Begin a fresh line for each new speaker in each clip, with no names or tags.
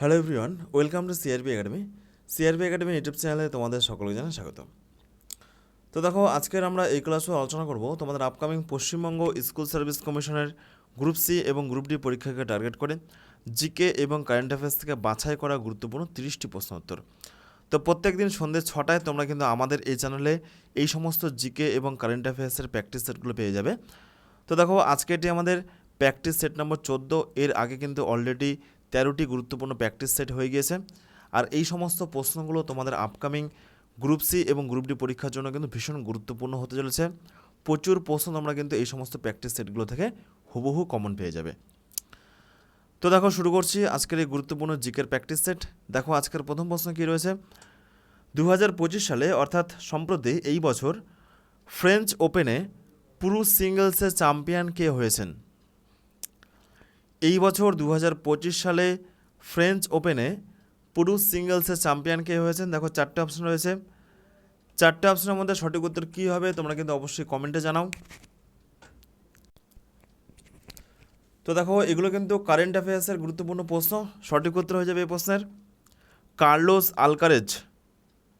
Hello everyone welcome to CRP academy CRP academy YouTube চ্যানেলে তোমাদের সকলকে জানাই স্বাগত তো দেখো, আজকের আমরা এই ক্লাসে আলোচনা করব তোমাদের আপকামিং পশ্চিমবঙ্গ স্কুল সার্ভিস কমিশনের গ্রুপ সি এবং গ্রুপ ডি পরীক্ষাকে টার্গেট করে জিকে এবং কারেন্ট অ্যাফেয়ার্স থেকে বাছাই করা গুরুত্বপূর্ণ তিরিশটি প্রশ্ন উত্তর। তো প্রত্যেক দিন সন্ধ্যে ছটায় তোমরা কিন্তু আমাদের এই চ্যানেলে এই সমস্ত জিকে এবং কারেন্ট অ্যাফেয়ার্সের প্র্যাকটিস সেটগুলো পেয়ে যাবে। তো দেখো, আজকে এটি আমাদের প্র্যাকটিস সেট নম্বর চোদ্দ, এর আগে কিন্তু অলরেডি তেরোটি গুরুত্বপূর্ণ প্র্যাকটিস সেট হয়ে গিয়েছে। আর এই সমস্ত প্রশ্নগুলো তোমাদের আপকামিং গ্রুপ সি এবং গ্রুপ ডি পরীক্ষার জন্য কিন্তু ভীষণ গুরুত্বপূর্ণ হতে চলেছে। প্রচুর প্রশ্ন তোমরা কিন্তু এই সমস্ত প্র্যাকটিস সেটগুলো থেকে হুবহু কমন পেয়ে যাবে। তো দেখো, শুরু করছি আজকের এই গুরুত্বপূর্ণ জিকের প্র্যাকটিস সেট দেখো, আজকের প্রথম প্রশ্ন কী রয়েছে? দু হাজার পঁচিশ সালে, অর্থাৎ সম্প্রতি এই বছর ফ্রেঞ্চ ওপেনে পুরুষ সিঙ্গলসের চ্যাম্পিয়ন কে হয়েছেন? এই বছর দু হাজার পঁচিশ সালে ফ্রেঞ্চ ওপেনে পুরুষ সিঙ্গলসের চ্যাম্পিয়ন কে হয়েছেন? দেখো, চারটে অপশন রয়েছে। চারটে অপশনের মধ্যে সঠিক উত্তর কী হবে তোমরা কিন্তু অবশ্যই কমেন্টে জানাও। তো দেখো, এগুলো কিন্তু কারেন্ট অ্যাফেয়ার্সের গুরুত্বপূর্ণ প্রশ্ন। সঠিক উত্তর হয়ে যাবে এই প্রশ্নের। Carlos Alcaraz,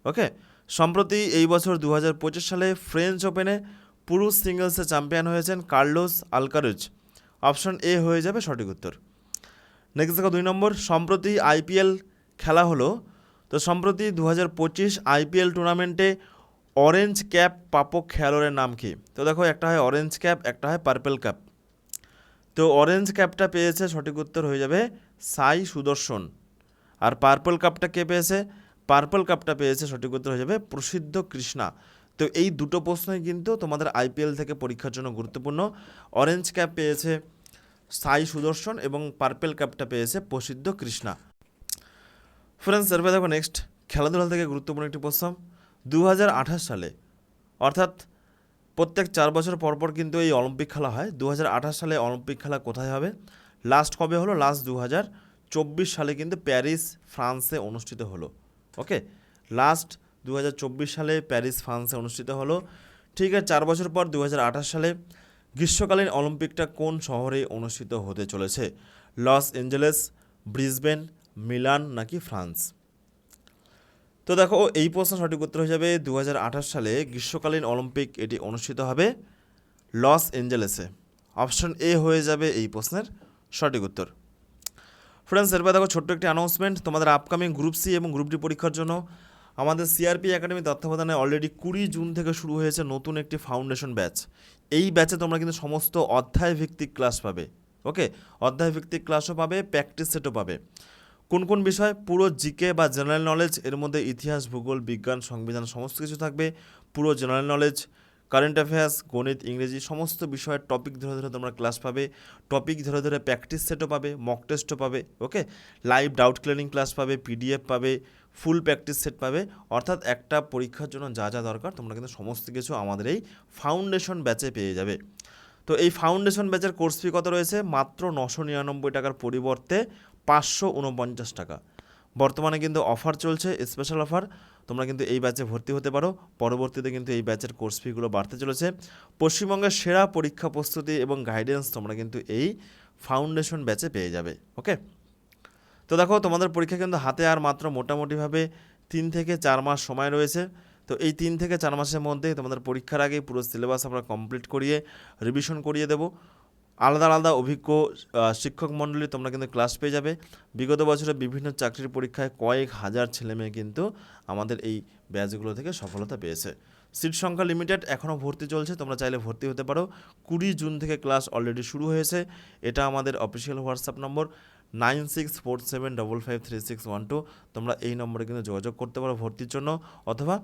okay? সম্প্রতি এই বছর দু হাজার পঁচিশ সালে ফ্রেঞ্চ ওপেনে পুরুষ সিঙ্গলসে চ্যাম্পিয়ন হয়েছেন কার্লোস আলকারেজ। অপশন এ হয়ে যাবে সঠিক উত্তর। নেক্সট দেখো দুই নম্বর, সম্প্রতি আইপিএল খেলা হলো, তো সম্প্রতি দু হাজার পঁচিশ আইপিএল টুর্নামেন্টে অরেঞ্জ ক্যাপ প্রাপক খেলোয়াড়ের নাম কি? তো দেখো একটা হয় অরেঞ্জ ক্যাপ একটা হয় পার্পেল ক্যাপ তো অরেঞ্জ ক্যাপটা পেয়েছে, সঠিক উত্তর হয়ে যাবে সাই সুদর্শন। আর পার্পল কাপটা কে পেয়েছে? পার্পল কাপটা পেয়েছে, সঠিক উত্তর হয়ে যাবে প্রসিদ্ধ কৃষ্ণা। তো এই দুটো প্রশ্নই কিন্তু তোমাদের আইপিএল থেকে পরীক্ষার জন্য গুরুত্বপূর্ণ। অরেঞ্জ ক্যাপ পেয়েছে সাই সুদর্শন এবং পার্পেল ক্যাপটা পেয়েছে প্রসিদ্ধ কৃষ্ণা। ফ্রেন্ডস এরপরে দেখো নেক্সট খেলাধুলা থেকে গুরুত্বপূর্ণ একটি প্রশ্ন। দু হাজার আঠাশ সালে, অর্থাৎ প্রত্যেক চার বছর পর পর কিন্তু এই অলিম্পিক খেলা হয়। দু হাজার আঠাশ সালে অলিম্পিক খেলা কোথায় হবে? লাস্ট কবে হলো? লাস্ট দু সালে কিন্তু প্যারিস, ফ্রান্সে অনুষ্ঠিত হলো। ওকে লাস্ট দু হাজার চব্বিশ সালে প্যারিস, ফ্রান্সে অনুষ্ঠিত হলো। ঠিক আছে, চার বছর পর দু হাজার আঠাশ সালে গ্রীষ্মকালীন অলিম্পিকটা কোন শহরে অনুষ্ঠিত হতে চলেছে? লস এঞ্জেলেস, ব্রিসবেন, মিলান নাকি ফ্রান্স? তো দেখো, এই প্রশ্ন সঠিক উত্তর হয়ে যাবে দু হাজার আঠাশ সালে গ্রীষ্মকালীন অলিম্পিক এটি অনুষ্ঠিত হবে লস এঞ্জেলেসে। অপশন এ হয়ে যাবে এই প্রশ্নের সঠিক উত্তর। ফ্রেন্ডস এরপর দেখো, ছোট্ট একটি অ্যানাউন্সমেন্ট তোমাদের আপকামিং গ্রুপ সি এবং গ্রুপ ডি পরীক্ষার জন্য। আমাদের সিআরপি একাডেমি তত্ত্বাবধানে অলরেডি কুড়ি জুন থেকে শুরু হয়েছে নতুন একটি ফাউন্ডেশন ব্যাচ এই ব্যাচে তোমরা কিন্তু সমস্ত অধ্যায় ভিত্তিক ক্লাস পাবে ওকে অধ্যায় ভিত্তিক ক্লাসও পাবে প্র্যাকটিস সেটও পাবে। কোন কোন বিষয়? পুরো জিকে বা জেনারেল নলেজ এর মধ্যে ইতিহাস, ভূগোল, বিজ্ঞান, সংবিধান সমস্ত কিছু থাকবে। পুরো জেনারেল নলেজ কারেন্ট অ্যাফেয়ার্স গণিত, ইংরেজি সমস্ত বিষয়ের টপিক ধরে ধরে তোমরা ক্লাস পাবে। টপিক ধরে ধরে প্র্যাকটিস সেটও পাবে মক টেস্টও পাবে okay live doubt clearing class পাবে পিডিএফ পাবে ফুল প্র্যাকটিস সেট পাবে। অর্থাৎ একটা পরীক্ষার জন্য যা যা দরকার, তোমরা কিন্তু সমস্ত কিছু আমাদের এই ফাউন্ডেশন ব্যাচে পেয়ে যাবে। তো এই ফাউন্ডেশন ব্যাচের কোর্স ফি কত রয়েছে? মাত্র নশো নিরানব্বই টাকার পরিবর্তে পাঁচশো উনপঞ্চাশ টাকা। বর্তমানে কিন্তু অফার চলছে স্পেশাল অফার তোমরা কিন্তু এই ব্যাচে ভর্তি হতে পারো। পরবর্তীতে কিন্তু এই ব্যাচের কোর্স ফিগুলো বাড়তে চলেছে। পশ্চিমবঙ্গের সেরা পরীক্ষা প্রস্তুতি এবং গাইডেন্স তোমরা কিন্তু এই ফাউন্ডেশন ব্যাচে পেয়ে যাবে ওকে তো দেখো, তোমাদের পরীক্ষা কিন্তু হাতে আর মাত্র মোটামুটিভাবে তিন থেকে চার মাস সময় রয়েছে। তো এই তিন থেকে চার মাসের মধ্যে তোমাদের পরীক্ষার আগে পুরো সিলেবাস আমরা কমপ্লিট করিয়ে রিভিশন করিয়ে দেবো। আলাদা আলাদা অভিজ্ঞ শিক্ষক মণ্ডলী তোমরা কিন্তু ক্লাস পেয়ে যাবে। বিগত বছরে বিভিন্ন চাকরির পরীক্ষায় কয়েক হাজার ছেলেমেয়ে কিন্তু আমাদের এই ব্যাচগুলো থেকে সফলতা পেয়েছে। সিট সংখ্যা লিমিটেড এখনও ভর্তি চলছে, তোমরা চাইলে ভর্তি হতে পারো। কুড়ি জুন থেকে ক্লাস অলরেডি শুরু হয়েছে। এটা আমাদের official WhatsApp number nine six four seven double five three six one two তোমরা এই নম্বরে কিন্তু যোগাযোগ করতে পারো ভর্তির জন্য, অথবা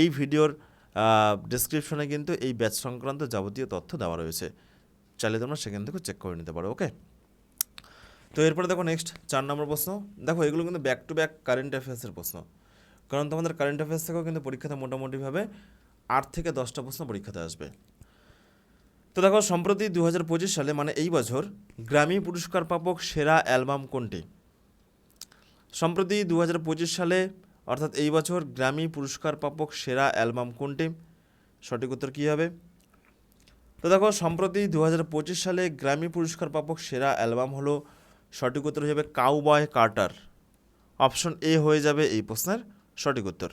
এই ভিডিওর ডিসক্রিপশনে কিন্তু এই ব্যাচ সংক্রান্ত যাবতীয় তথ্য দেওয়া রয়েছে। চাইলে তোমরা সেখান থেকে চেক করে নিতে পারো ওকে তো এরপরে দেখো নেক্সট চার নম্বর প্রশ্ন। দেখো, এগুলো কিন্তু ব্যাক টু ব্যাক কারেন্ট অ্যাফেয়ার্সের প্রশ্ন। কারণ তোমাদের কারেন্ট অ্যাফেয়ার্স থেকেও কিন্তু পরীক্ষাতে মোটামুটিভাবে আট থেকে দশটা প্রশ্ন পরীক্ষাতে আসবে। তো দেখো, সম্প্রতি দু হাজার পঁচিশ সালে মানে এই বছর গ্রামী পুরস্কার প্রাপক সেরা অ্যালবাম কোনটি? সম্প্রতি দু হাজার পঁচিশ সালে, অর্থাৎ এই বছর গ্রামী পুরস্কার প্রাপক সেরা অ্যালবাম কোনটি? সঠিক উত্তর কী হবে? তো দেখো, সম্প্রতি দু হাজার পঁচিশ সালে গ্রামী পুরস্কার প্রাপক সেরা অ্যালবাম হলো, সঠিক উত্তর হিসেবে কাউবয় কার্টার অপশন এ হয়ে যাবে এই প্রশ্নের সঠিক উত্তর।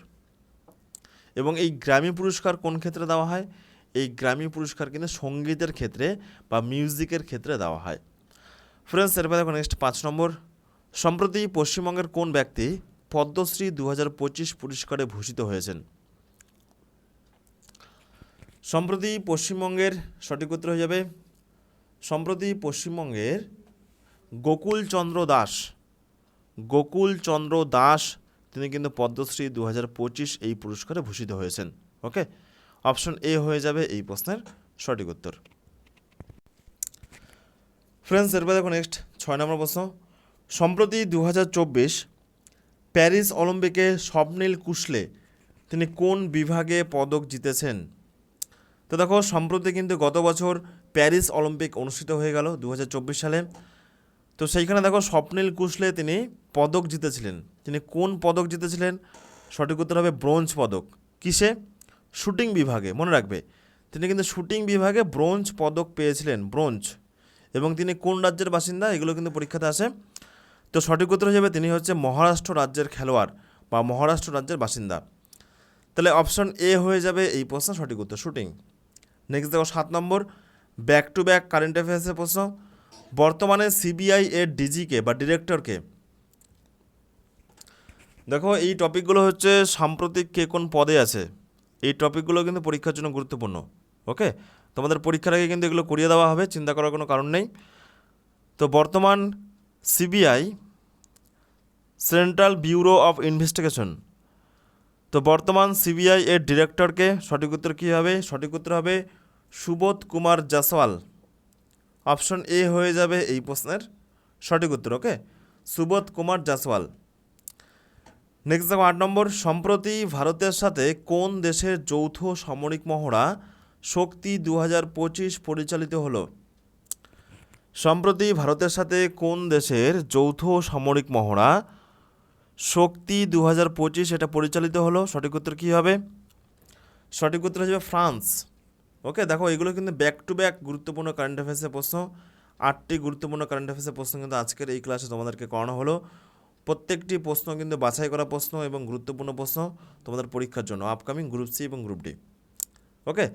এবং এই গ্রামী পুরস্কার কোন ক্ষেত্রে দেওয়া হয়? এই গ্র্যামি পুরস্কার কিন্তু সঙ্গীতের ক্ষেত্রে বা মিউজিকের ক্ষেত্রে দেওয়া হয়। ফ্রেন্ডস এরপর দেখো নেক্সট পাঁচ নম্বর। সম্প্রতি পশ্চিমবঙ্গের কোন ব্যক্তি পদ্মশ্রী দু হাজার পঁচিশ পুরস্কারে ভূষিত হয়েছেন? সম্প্রতি পশ্চিমবঙ্গের সঠিক উত্তর হয়ে যাবে। সম্প্রতি পশ্চিমবঙ্গের গোকুলচন্দ্র দাস গোকুলচন্দ্র দাস, তিনি কিন্তু পদ্মশ্রী দু হাজার পঁচিশ এই পুরস্কারে ভূষিত হয়েছেন। ওকে অপশন এ হয়ে যাবে এই প্রশ্নের সঠিক উত্তর। ফ্রেন্ডস এরপর দেখো নেক্সট ছয় নম্বর প্রশ্ন। সম্প্রতি দু হাজার চব্বিশ প্যারিস অলিম্পিকে স্বপ্নীল কুশলে তিনি কোন বিভাগে পদক জিতেছেন? তো দেখো, সম্প্রতি কিন্তু গত বছর প্যারিস অলিম্পিক অনুষ্ঠিত হয়ে গেল দু হাজার চব্বিশ সালে। তো সেইখানে দেখো, স্বপ্নীল কুশলে তিনি পদক জিতেছিলেন। তিনি কোন পদক জিতেছিলেন? সঠিক উত্তর হবে ব্রোঞ্জ পদক। কিসে? শুটিং বিভাগে, মনে রাখবে। তিনি কিন্তু শুটিং বিভাগে ব্রোঞ্জ পদক পেয়েছিলেন, ব্রোঞ্জ। এবং তিনি কোন রাজ্যের বাসিন্দা, এগুলো কিন্তু পরীক্ষাতে আসে। তো সঠিক উত্তর হিসেবে তিনি হচ্ছে মহারাষ্ট্র রাজ্যের খেলোয়াড় বা মহারাষ্ট্র রাজ্যের বাসিন্দা। তাহলে অপশন এ হয়ে যাবে এই প্রশ্ন, সঠিক উত্তর, শুটিং। নেক্সট দেখো, সাত number, back to back current অ্যাফেয়ার্সের প্রশ্ন। বর্তমানে সিবিআই এর ডিজিকে বা ডিরেক্টরকে দেখো, এই টপিকগুলো হচ্ছে সাম্প্রতিক কে কোন পদে আছে? এই টপিকগুলো কিন্তু পরীক্ষার জন্য গুরুত্বপূর্ণ, ওকে? তোমাদের পরীক্ষার আগে কিন্তু এগুলো করিয়ে দেওয়া হবে, চিন্তা করার কোনো কারণ নেই। তো বর্তমান CBI, central bureau of investigation, তো বর্তমান সিবিআই এর ডিরেক্টরকে সঠিক উত্তর কী হবে? সঠিক উত্তর হবে সুবোধ কুমার জাসওয়াল অপশন এ হয়ে যাবে এই প্রশ্নের সঠিক উত্তর, ওকে? সুবোধ কুমার জাসওয়াল নেক্সট দেখো আট নম্বর, সম্প্রতি ভারতের সাথে কোন দেশের যৌথ সামরিক মহড়া শক্তি দু হাজার পঁচিশ পরিচালিত হলো? সম্প্রতি ভারতের সাথে কোন দেশের যৌথ সামরিক মহড়া শক্তি দু হাজার পঁচিশ এটা পরিচালিত হলো? সঠিক উত্তর কী হবে? সঠিক উত্তর হিসেবে ফ্রান্স। ওকে, দেখো এগুলো কিন্তু ব্যাক টু ব্যাক গুরুত্বপূর্ণ কারেন্ট অ্যাফেয়ার্সের প্রশ্ন। আটটি গুরুত্বপূর্ণ কারেন্ট অ্যাফেয়ার্সের প্রশ্ন কিন্তু আজকের এই ক্লাসে তোমাদেরকে করানো হলো। প্রত্যেকটি প্রশ্ন কিন্তু বাছাই করা প্রশ্ন এবং গুরুত্বপূর্ণ প্রশ্ন তোমাদের পরীক্ষার জন্য আপকামিং গ্রুপ সি এবং গ্রুপ ডি ওকে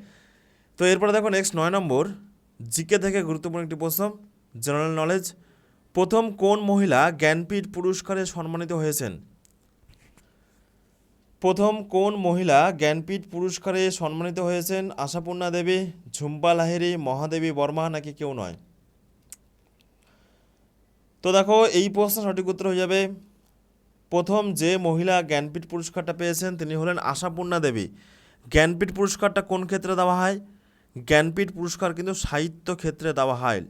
তো এরপরে দেখো নেক্সট নয় নম্বর জিকে থেকে গুরুত্বপূর্ণ একটি প্রশ্ন জেনারেল নলেজ প্রথম কোন মহিলা জ্ঞানপীঠ পুরস্কারে সম্মানিত হয়েছেন? প্রথম কোন মহিলা জ্ঞানপীঠ পুরস্কারে সম্মানিত হয়েছেন? আশাপূর্ণা দেবী, ঝুম্পা লাহিড়ী, মহাদেবী বর্মা নাকি কেউ নয়? তো দেখো, এই প্রশ্ন সঠিক উত্তর হয়ে যাবে। প্রথম যে মহিলা জ্ঞানপীঠ পুরস্কারটা পেয়েছেন, তিনি হলেন আশাপূর্ণা দেবী। জ্ঞানপীঠ পুরস্কারটা কোন ক্ষেত্রে দেওয়া হয়? জ্ঞানপীঠ পুরস্কার কিন্তু সাহিত্য ক্ষেত্রে দেওয়া হয়।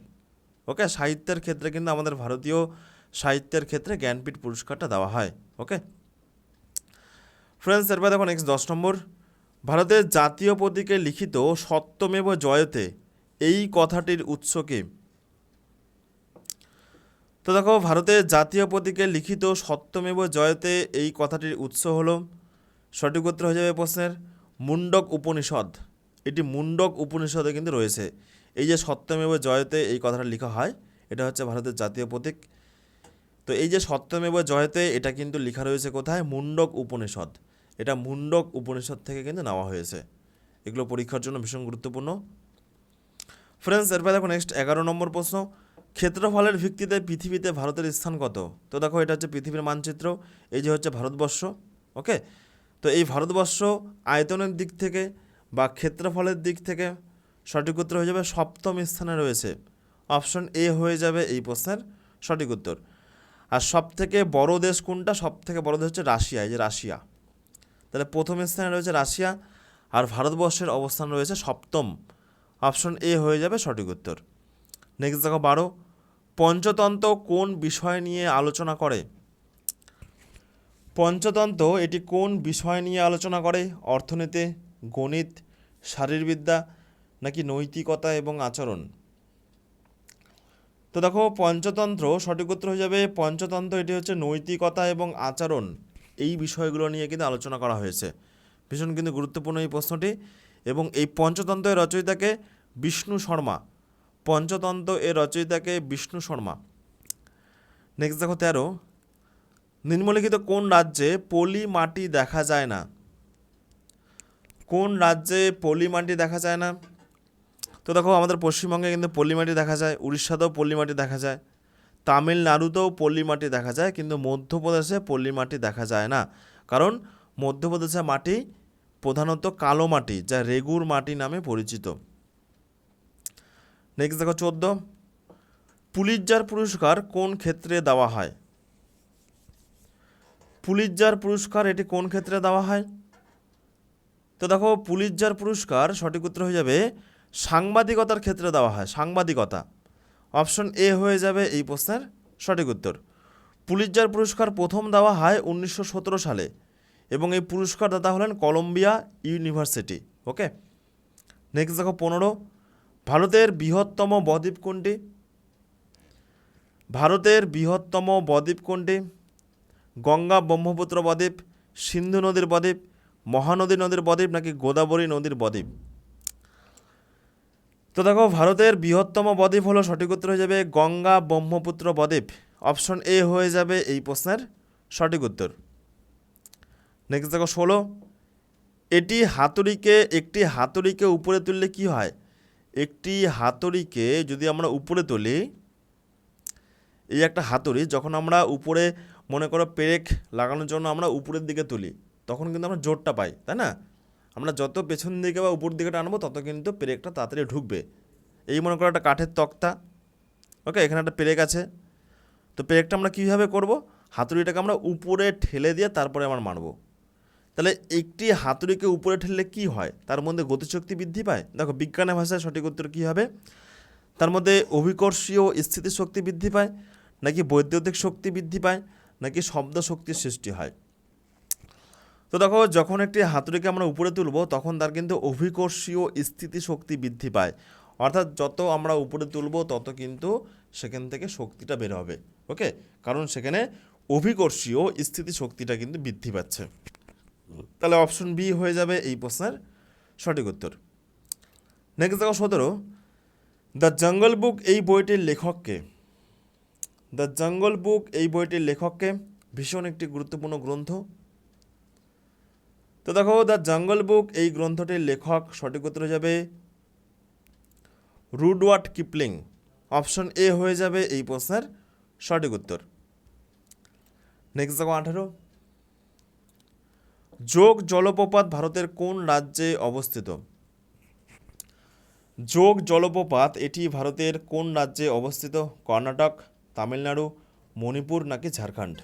ওকে? সাহিত্যের ক্ষেত্রে কিন্তু আমাদের ভারতীয় সাহিত্যের ক্ষেত্রে জ্ঞানপীঠ পুরস্কারটা দেওয়া হয়। ওকে? ফ্রেন্ডস এরপর দেখো নেক্সট দশ নম্বর। ভারতের জাতীয় প্রতীকে লিখিত সত্যমেব জয়তে এই কথাটির উৎস কি? তো দেখো ভারতের জাতীয় প্রতীকে লিখিত সত্যমেব জয়তে এই কথাটির উৎস হলো, সঠিক উত্তর হয়ে যাবে প্রশ্নের মুন্ডক উপনিষদ। এটি মুন্ডক উপনিষদে কিন্তু রয়েছে। এই যে সত্যমেব জয়তে এই কথাটা লেখা হয়, এটা হচ্ছে ভারতের জাতীয় প্রতীক। তো এই যে সত্যমেব জয়তে এটা কিন্তু লেখা রয়েছে কোথায়? মুন্ডক উপনিষদ। এটা মুন্ডক উপনিষদ থেকে কিন্তু নেওয়া হয়েছে। এগুলো পরীক্ষার জন্য ভীষণ গুরুত্বপূর্ণ। ফ্রেন্ডস এরপর দেখো নেক্সট এগারো নম্বর প্রশ্ন। ক্ষেত্রফলের ভিত্তিতে পৃথিবীতে ভারতের স্থান কত? তো দেখো, এটা হচ্ছে পৃথিবীর মানচিত্র, এই যে হচ্ছে ভারতবর্ষ, ওকে? তো এই ভারতবর্ষ আয়তনের দিক থেকে বা ক্ষেত্রফলের দিক থেকে সঠিক উত্তর হয়ে যাবে সপ্তম স্থানে রয়েছে। অপশন এ হয়ে যাবে এই প্রশ্নের সঠিক উত্তর। আর সব থেকে বড় দেশ কোনটা? সব থেকে বড় দেশ হচ্ছে রাশিয়া, এই যে রাশিয়া। তাহলে প্রথম স্থানে রয়েছে রাশিয়া, আর ভারতবর্ষের অবস্থান রয়েছে সপ্তম। অপশন এ হয়ে যাবে সঠিক উত্তর। নেক্সট দেখো, বারো। পঞ্চতন্ত্র কোন বিষয় নিয়ে আলোচনা করে? পঞ্চতন্ত্র এটি কোন বিষয় নিয়ে আলোচনা করে? অর্থনীতি, গণিত, শারীরবিদ্যা নাকি নৈতিকতা এবং আচরণ? তো দেখো, পঞ্চতন্ত্র সঠিক উত্তর হয়ে যাবে, পঞ্চতন্ত্র এটি হচ্ছে নৈতিকতা এবং আচরণ। এই বিষয়গুলো নিয়ে কিন্তু আলোচনা করা হয়েছে। ভীষণ কিন্তু গুরুত্বপূর্ণ এই প্রশ্নটি। এবং এই পঞ্চতন্ত্রের রচয়িতাকে বিষ্ণু শর্মা পঞ্চতন্ত্র এর রচয়িতাকে বিষ্ণু শর্মা। নেক্সট দেখো তেরো। নিম্নলিখিত কোন রাজ্যে পলি মাটি দেখা যায় না? কোন রাজ্যে পলি মাটি দেখা যায় না? তো দেখো আমাদের পশ্চিমবঙ্গে কিন্তু পল্লী মাটি দেখা যায়, উড়িষ্যাতেও পল্লী মাটি দেখা যায়, তামিলনাড়ুতেও পল্লী মাটি দেখা যায়, কিন্তু মধ্যপ্রদেশে পল্লী মাটি দেখা যায় না। কারণ মধ্যপ্রদেশের মাটি প্রধানত কালো মাটি, যা রেগুর মাটি নামে পরিচিত। নেক্সট দেখো চোদ্দ। পুলিৎজার পুরস্কার কোন ক্ষেত্রে দেওয়া হয়? পুলিৎজার পুরস্কার এটি কোন ক্ষেত্রে দেওয়া হয়? তো দেখো পুলিৎজার পুরস্কার সঠিক উত্তর হয়ে যাবে সাংবাদিকতার ক্ষেত্রে দেওয়া হয়, সাংবাদিকতা। অপশন এ হয়ে যাবে এই প্রশ্নের সঠিক উত্তর। পুলিৎজার পুরস্কার প্রথম দেওয়া হয় উনিশশো সতেরো সালে এবং এই পুরস্কার দাতা হলেন কলম্বিয়া ইউনিভার্সিটি, ওকে? নেক্সট দেখো, পনেরো। ভারতের বৃহত্তম বদ্বীপ কোনটি? ভারতের বৃহত্তম বদ্বীপ কোনটি? গঙ্গা ব্রহ্মপুত্র বদ্বীপ, সিন্ধু নদীর বদ্বীপ, মহানদী নদীর বদ্বীপ নাকি গোদাবরী নদীর বদ্বীপ? তো দেখো, ভারতের বৃহত্তম বদ্বীপ হলো সঠিক উত্তর হয়ে যাবে গঙ্গা ব্রহ্মপুত্র বদ্বীপ। অপশন এ হয়ে যাবে এই প্রশ্নের সঠিক উত্তর। নেক্সট দেখো, ষোলো। এটি হাতুড়িকে, একটি হাতুড়িকে উপরে তুললে কি হয়? একটি হাতুড়িকে যদি আমরা উপরে তুলি, এই একটা হাতুড়ি যখন আমরা উপরে, মনে করো পেরেক লাগানোর জন্য আমরা উপরের দিকে তুলি, তখন কিন্তু আমরা জোরটা পাই, তাই না? আমরা যত পেছন দিকে বা উপর দিকে টানবো, তত কিন্তু পেরেকটা তাড়াতাড়ি ঢুকবে। এই মনে করো একটা কাঠের তক্তা, ওকে, এখানে একটা পেরেক আছে। তো পেরেকটা আমরা কীভাবে করব? হাতুড়িটাকে আমরা উপরে ঠেলে দিয়ে তারপরে আমরা মারবো। তাহলে একটি হাতুড়িকে উপরে ঠেললে কি হয়? তার মধ্যে গতিশক্তি বৃদ্ধি পায়? দেখো, বিজ্ঞানের ভাষায় সঠিক উত্তর কী হবে? তার মধ্যে অভিকর্ষীয় স্থিতিশক্তি বৃদ্ধি পায়, নাকি বৈদ্যুতিক শক্তি বৃদ্ধি পায়, নাকি শব্দ শক্তির সৃষ্টি হয়? তো দেখো, যখন একটি হাতুড়িকে আমরা উপরে তুলব, তখন তার কিন্তু অভিকর্ষীয় স্থিতিশক্তি বৃদ্ধি পায়। অর্থাৎ যত আমরা উপরে তুলব, তত কিন্তু সেখান থেকে শক্তিটা বের হবে। ওকে? কারণ সেখানে অভিকর্ষীয় স্থিতিশক্তিটা কিন্তু বৃদ্ধি পাচ্ছে। তাহলে অপশন বি হয়ে যাবে এই প্রশ্নের সঠিক উত্তর। নেক্সট দেখো সতেরো। দ্য জঙ্গল বুক এই বইটির লেখককে দ্য জঙ্গল বুক এই বইটির লেখককে ভীষণ একটি গুরুত্বপূর্ণ গ্রন্থ। তো দেখো দ্য জঙ্গল বুক এই গ্রন্থটির লেখক সঠিক উত্তর হয়ে যাবে রুডওয়ার্ড কিপলিং। অপশন এ হয়ে যাবে এই প্রশ্নের সঠিক উত্তর। নেক্সট দেখো আঠারো। যোগ জলপ্রপাত ভারতের কোন রাজ্যে অবস্থিত? যোগ জলপ্রপাত, এটি ভারতের কোন রাজ্যে অবস্থিত? কর্ণাটক, তামিলনাড়ু, মণিপুর নাকি ঝাড়খণ্ড?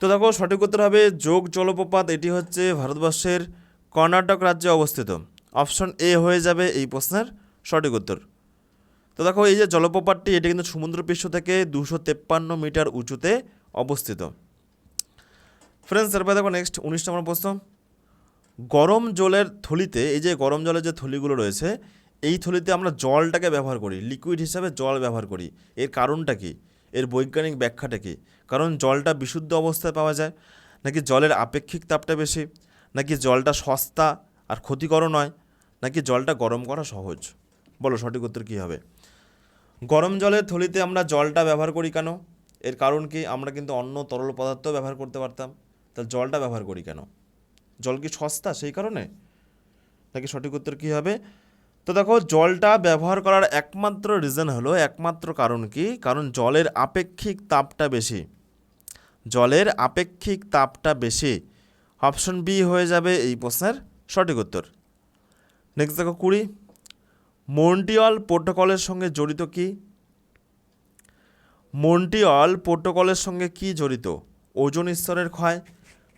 তো দেখো, সঠিক উত্তর হবে যোগ জলপ্রপাত, এটি হচ্ছে ভারতবর্ষের কর্ণাটক রাজ্যে অবস্থিত। অপশন এ হয়ে যাবে এই প্রশ্নের সঠিক উত্তর। তো দেখো, এই যে জলপ্রপাতটি, এটি কিন্তু সমুদ্রপৃষ্ঠ থেকে দুশো তেপ্পান্ন মিটার উঁচুতে অবস্থিত। ফ্রেন্ডস এরপরে দেখো নেক্সট উনিশ নম্বর প্রশ্ন। গরম জলের থলিতে, এই যে গরম জলের যে থলিগুলো রয়েছে, এই থলিতে আমরা জলটাকে ব্যবহার করি। লিকুইড হিসাবে জল ব্যবহার করি। এর কারণটা কি? এর বৈজ্ঞানিক ব্যাখ্যাটা কি? কারণ জলটা বিশুদ্ধ অবস্থায় পাওয়া যায়। নাকি জলের আপেক্ষিক তাপটা বেশি? নাকি জলটা সস্তা আর ক্ষতিকরও নয়? নাকি জলটা গরম করা সহজ? বলো, সঠিক উত্তর কী হবে? গরম জলের থলিতে আমরা জলটা ব্যবহার করি কেন? এর কারণ কি? আমরা কিন্তু অন্য তরল পদার্থ ব্যবহার করতে পারতাম। তাহলে জলটা ব্যবহার করি কেন? জল কি সস্তা সেই কারণে? নাকি সঠিক উত্তর কী হবে? তো দেখো, জলটা ব্যবহার করার একমাত্র রিজন হলো, একমাত্র কারণ কি? কারণ জলের আপেক্ষিক তাপটা বেশি। জলের আপেক্ষিক তাপটা বেশি। অপশন বি হয়ে যাবে এই প্রশ্নের সঠিক উত্তর। নেক্সট দেখো কুড়ি। মন্টিওয়াল প্রোটোকলের সঙ্গে জড়িত কি? মন্টিওয়াল প্রোটোকলের সঙ্গে কি জড়িত? ওজন স্তরের ক্ষয়।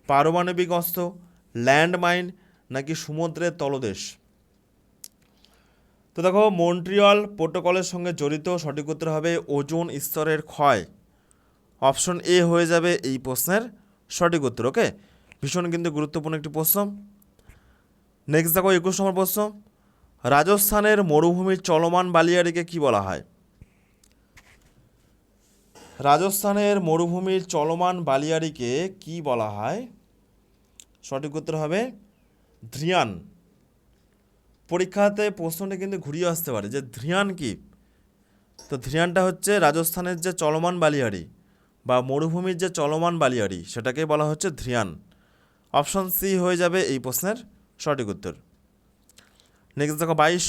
পারমাণবিক অস্ত্র, ল্যান্ডমাইন নাকি সমুদ্রের তলদেশ? তো দেখো, মন্ট্রিয়াল প্রোটোকলের সঙ্গে জড়িত সঠিক উত্তর হবে ওজন স্তরের ক্ষয়। অপশন এ হয়ে যাবে এই প্রশ্নের সঠিক উত্তর, ওকে? ভীষণ কিন্তু গুরুত্বপূর্ণ একটি প্রশ্ন। নেক্সট দেখো, একুশ নম্বর প্রশ্ন। রাজস্থানের মরুভূমির চলমান বালিয়াড়িকে কি বলা হয়? রাজস্থানের মরুভূমির চলমান বালিয়াড়িকে কি বলা হয়? সঠিক উত্তর হবে ধ্রিয়ান। পরীক্ষাতে প্রশ্নটা কিন্তু ঘুরিয়ে আসতে পারে যে ধ্রিয়ান কি? তো ধ্রিয়ানটা হচ্ছে রাজস্থানের যে চলমান বালিয়াড়ি বা মরুভূমির যে চলমান বালিয়াড়ি, সেটাকেই বলা হচ্ছে ধ্রিয়ান। অপশন সি হয়ে যাবে এই প্রশ্নের সঠিক উত্তর। নেক্সট দেখো বাইশ।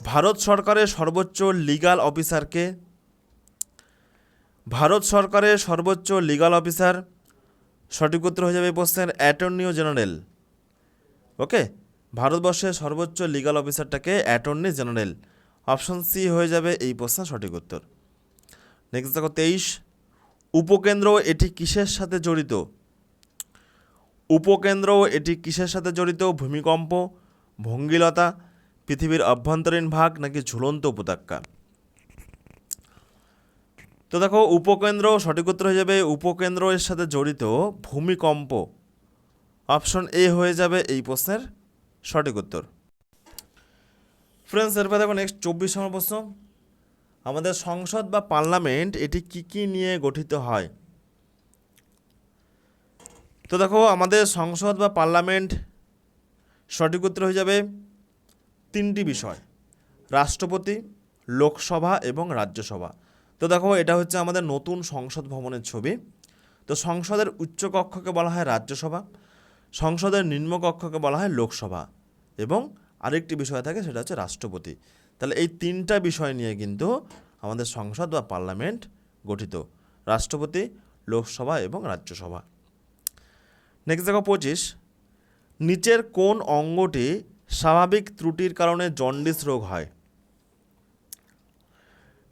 ভারত সরকারের সর্বোচ্চ লিগাল অফিসারকে ভারত সরকারের সর্বোচ্চ লিগাল অফিসার সঠিক উত্তর হয়ে যাবে প্রশ্নের অ্যাটর্নিও জেনারেল। ওকে? ভারতবর্ষের সর্বোচ্চ লিগাল অফিসারটাকে অ্যাটর্নি জেনারেল। অপশন সি হয়ে যাবে এই প্রশ্নের সঠিক উত্তর। নেক্সট দেখো তেইশ। উপকেন্দ্র এটি কিসের সাথে জড়িত? উপকেন্দ্র এটি কিসের সাথে জড়িত? ভূমিকম্প, ভঙ্গিলতা, পৃথিবীর অভ্যন্তরীণ ভাগ নাকি ঝুলন্ত উপত্যকা? তো দেখো, উপকেন্দ্র সঠিক উত্তর হয়ে যাবে উপকেন্দ্র এর সাথে জড়িত ভূমিকম্প। অপশন এ হয়ে যাবে এই প্রশ্নের সঠিক উত্তর। ফ্রেন্ডস এরপর দেখো নেক্সট চব্বিশ নম্বর প্রশ্ন। আমাদের সংসদ বা পার্লামেন্ট এটি কি কি নিয়ে গঠিত হয়? তো দেখো, আমাদের সংসদ বা পার্লামেন্ট সঠিক উত্তর হয়ে যাবে তিনটি বিষয়। রাষ্ট্রপতি, লোকসভা এবং রাজ্যসভা। তো দেখো, এটা হচ্ছে আমাদের নতুন সংসদ ভবনের ছবি। তো সংসদের উচ্চ কক্ষকে বলা হয় রাজ্যসভা, সংসদের নিম্ন কক্ষকে বলা হয় লোকসভা এবং আরেকটি বিষয় থাকে, সেটা হচ্ছে রাষ্ট্রপতি। তাহলে এই তিনটা বিষয় নিয়ে কিন্তু আমাদের সংসদ বা পার্লামেন্ট গঠিত, রাষ্ট্রপতি, লোকসভা এবং রাজ্যসভা। নেক্সট দেখো, পঁচিশ। নিচের কোন অঙ্গটি স্বাভাবিক ত্রুটির কারণে জন্ডিস রোগ হয়?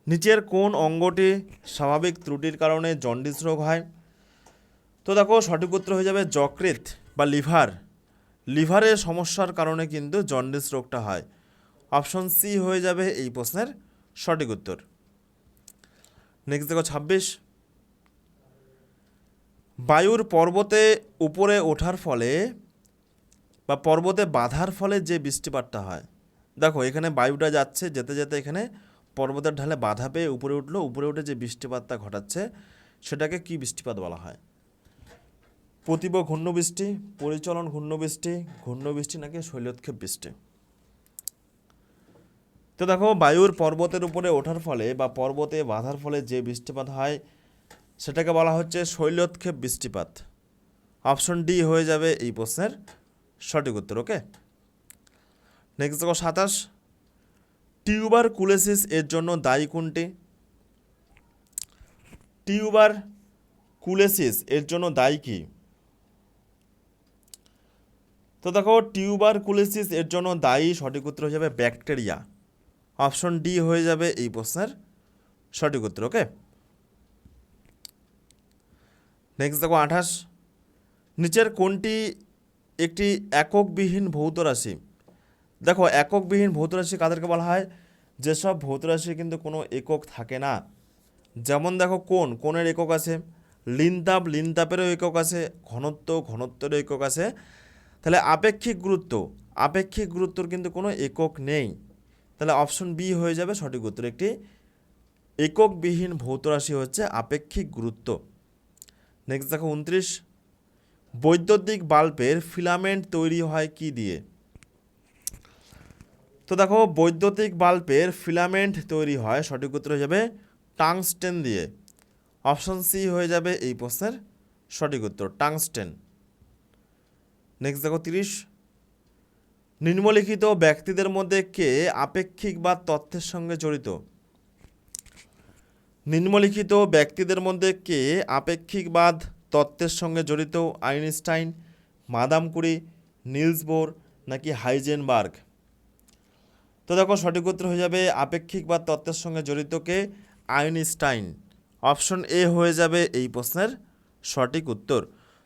নিচের কোন অঙ্গটি স্বাভাবিক ত্রুটির কারণে জন্ডিস রোগ হয়? তো দেখো, সঠিক উত্তর হয়ে যাবে যকৃত বা লিভার। লিভারের সমস্যার কারণে কিন্তু জন্ডিস রোগটা হয়। অপশন সি হয়ে যাবে এই প্রশ্নের সঠিক উত্তর। নেক্সট দেখো, ছাব্বিশ। বায়ুর পর্বতে উপরে ওঠার ফলে বা পর্বতে বাধার ফলে যে বৃষ্টিপাতটা হয়, দেখো এখানে বায়ুটা যাচ্ছে, যেতে যেতে এখানে পর্বতের ঢালে বাধা পেয়ে উপরে উঠল। উপরে উঠে যে বৃষ্টিপাতটা ঘটাচ্ছে, সেটাকে কি বৃষ্টিপাত বলা হয়? প্রতিব ঘূর্ণবৃষ্টি, পরিচলন ঘূর্ণবৃষ্টি ঘূর্ণবৃষ্টি নাকি শৈলোৎক্ষেপ বৃষ্টি? তো দেখো, বায়ুর পর্বতের উপরে ওঠার ফলে বা পর্বতে বাধার ফলে যে বৃষ্টিপাত হয়, সেটাকে বলা হচ্ছে শৈলোৎক্ষেপ বৃষ্টিপাত। অপশন ডি হয়ে যাবে এই প্রশ্নের সঠিক উত্তর, ওকে? নেক্সট দেখো, সাতাশ। টিউবার কুলেসিস এর জন্য দায়ী কোনটি? টিউবার কুলেসিস এর জন্য দায়ী কি? তো দেখো, টিউবার কুলেসিস এর জন্য দায়ী সঠিক উত্তর হয়ে যাবে ব্যাকটেরিয়া। অপশন ডি হয়ে যাবে এই প্রশ্নের সঠিক উত্তর, ওকে? নেক্সট দেখো, আঠাশ। নিচের কোনটি একটি এককবিহীন ভৌত রাশি? দেখো, এককবিহীন ভৌত রাশি কাদেরকে বলা হয়? যেসব ভৌত রাশি কিন্তু কোনো একক থাকে না। যেমন দেখো কোন কোণের একক আছে, লিনতাপ, লিনতাপেরও একক আছে, ঘনত্ব, ঘনত্বেরও একক আছে। তাহলে আপেক্ষিক গুরুত্ব, আপেক্ষিক গুরুত্বর কিন্তু কোনো একক নেই। তাহলে অপশন বি হয়ে যাবে সঠিক উত্তর একটি। এককবিহীন ভৌত রাশি হচ্ছে আপেক্ষিক গুরুত্ব। নেক্সট দেখো, উনত্রিশ। বৈদ্যুতিক বাল্বের ফিলামেন্ট তৈরি হয় কি দিয়ে? তো দেখো, বৈদ্যুতিক বাল্বের ফিলামেন্ট তৈরি হয়, সঠিক উত্তর হয়ে যাবে টাংস্টেন দিয়ে। অপশন সি হয়ে যাবে এই প্রশ্নের সঠিক উত্তর, টাংস্টেন। নেক্সট দেখো, তিরিশ। নিম্নলিখিত ব্যক্তিদের মধ্যে কে আপেক্ষিক বা তথ্যের সঙ্গে জড়িত? নিম্নলিখিত ব্যক্তিদের মধ্যে কে আপেক্ষিকবাদ তত্ত্বের সঙ্গে জড়িত? Einstein Madame Curie Niels Bohr নাকি হাইজেনবার্গ? তো দেখো সঠিক উত্তর হয়ে যাবে আপেক্ষিকবাদ তত্ত্বের সঙ্গে জড়িত কে? আইনস্টাইন। অপশন এ হয়ে যাবে এই প্রশ্নের সঠিক উত্তর।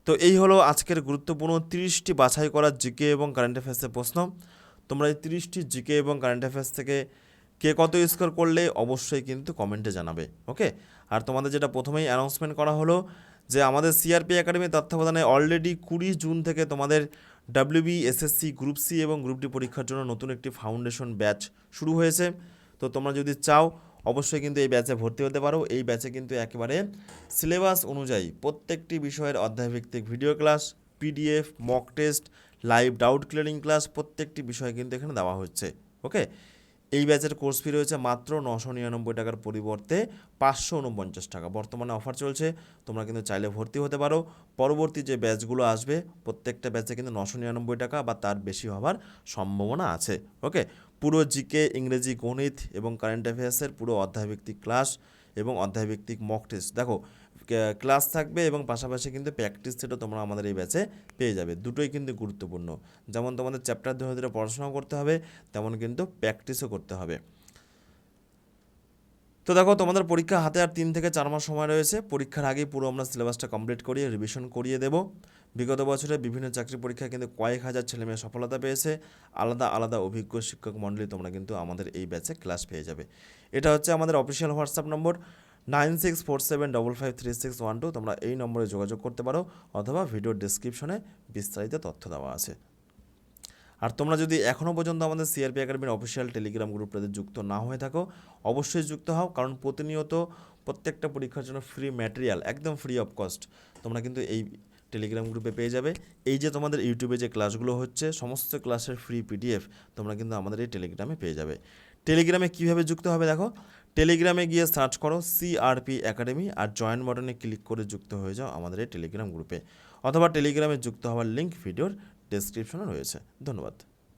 তো এই হলো আজকের গুরুত্বপূর্ণ তিরিশটি বাছাই করা জিকে এবং কারেন্ট অ্যাফেয়ার্সের প্রশ্ন। তোমরা এই তিরিশটি জিকে এবং কারেন্ট অ্যাফেয়ার্স থেকে কে কত স্কোর করলে অবশ্যই কিন্তু কমেন্টে জানাবে, ওকে? আর তোমাদের যেটা প্রথমেই অ্যানাউন্সমেন্ট করা হলো যে আমাদের সিআরপি একাডেমি তত্ত্বাবধানে অলরেডি কুড়ি জুন থেকে তোমাদের ডাব্লিউবি এসএসসি গ্রুপ সি এবং গ্রুপ ডি পরীক্ষার জন্য নতুন একটি ফাউন্ডেশন ব্যাচ শুরু হয়েছে। তো তোমরা যদি চাও, অবশ্যই কিন্তু এই ব্যাচে ভর্তি হতে পারো। এই ব্যাচে কিন্তু একেবারে সিলেবাস অনুযায়ী প্রত্যেকটি বিষয়ের অধ্যায়ভিত্তিক video class PDF mock test live doubt clearing class প্রত্যেকটি বিষয় কিন্তু এখানে দেওয়া হচ্ছে। ওকে এই ব্যাচের কোর্স ফি রয়েছে মাত্র নশো নিরানব্বই টাকার পরিবর্তে পাঁচশো উনপঞ্চাশ টাকা। বর্তমানে অফার চলছে, তোমরা কিন্তু চাইলে ভর্তি হতে পারো। পরবর্তী যে ব্যাচগুলো আসবে, প্রত্যেকটা ব্যাচে কিন্তু নশো নিরানব্বই টাকা বা তার বেশি হওয়ার সম্ভাবনা আছে। ওকে? পুরো জিকে ইংরেজি, গণিত এবং কারেন্ট অ্যাফেয়ার্সের পুরো অধ্যায়ভিত্তিক ক্লাস এবং অধ্যায়ভিত্তিক মক টেস্ট দেখো ক্লাস থাকবে এবং পাশাপাশি কিন্তু প্র্যাকটিস সেটও তোমরা আমাদের এই ব্যাচে পেয়ে যাবে। দুটোই কিন্তু গুরুত্বপূর্ণ। যেমন তোমাদের চ্যাপ্টার ধরে ধরে পড়াশোনাও করতে হবে, তেমন কিন্তু প্র্যাকটিসও করতে হবে। তো দেখো, তোমাদের পরীক্ষা হাতে আর তিন থেকে চার মাস সময় রয়েছে। পরীক্ষার আগেই পুরো আমরা সিলেবাসটা কমপ্লিট করিয়ে রিভিশন করিয়ে দেব। বিগত বছরে বিভিন্ন চাকরি পরীক্ষায় কিন্তু কয়েক হাজার ছেলেমেয়ে সফলতা পেয়েছে। আলাদা আলাদা অভিজ্ঞ শিক্ষক মণ্ডলী তোমরা কিন্তু আমাদের এই ব্যাচে ক্লাস পেয়ে যাবে। এটা হচ্ছে আমাদের official WhatsApp number nine six four seven double five three six one two তোমরা এই নম্বরে যোগাযোগ করতে পারো অথবা ভিডিওর ডিসক্রিপশনে বিস্তারিত তথ্য দেওয়া আছে। আর তোমরা যদি এখনও পর্যন্ত আমাদের সিআরপি একাডেমির অফিসিয়াল টেলিগ্রাম গ্রুপটাতে যুক্ত না হয়ে থাকো, অবশ্যই যুক্ত হও, কারণ প্রতিনিয়ত প্রত্যেকটা পরীক্ষার জন্য ফ্রি ম্যাটেরিয়াল একদম ফ্রি অফ কস্ট তোমরা কিন্তু এই টেলিগ্রাম গ্রুপে পেয়ে যাবে। এই যে তোমাদের ইউটিউবে যে ক্লাসগুলো হচ্ছে, সমস্ত ক্লাসের ফ্রি পিডিএফ তোমরা কিন্তু আমাদের এই টেলিগ্রামে পেয়ে যাবে। টেলিগ্রামে কীভাবে যুক্ত হবে দেখো টেলিগ্রামে গিয়ে সার্চ করো সিআরপি একাডেমি আর জয়েন বাটনে ক্লিক করে যুক্ত হয়ে যাও আমাদের এই টেলিগ্রাম গ্রুপে অথবা টেলিগ্রামে যুক্ত হওয়ার লিঙ্ক ভিডিওর ডেসক্রিপশনে রয়েছে। ধন্যবাদ।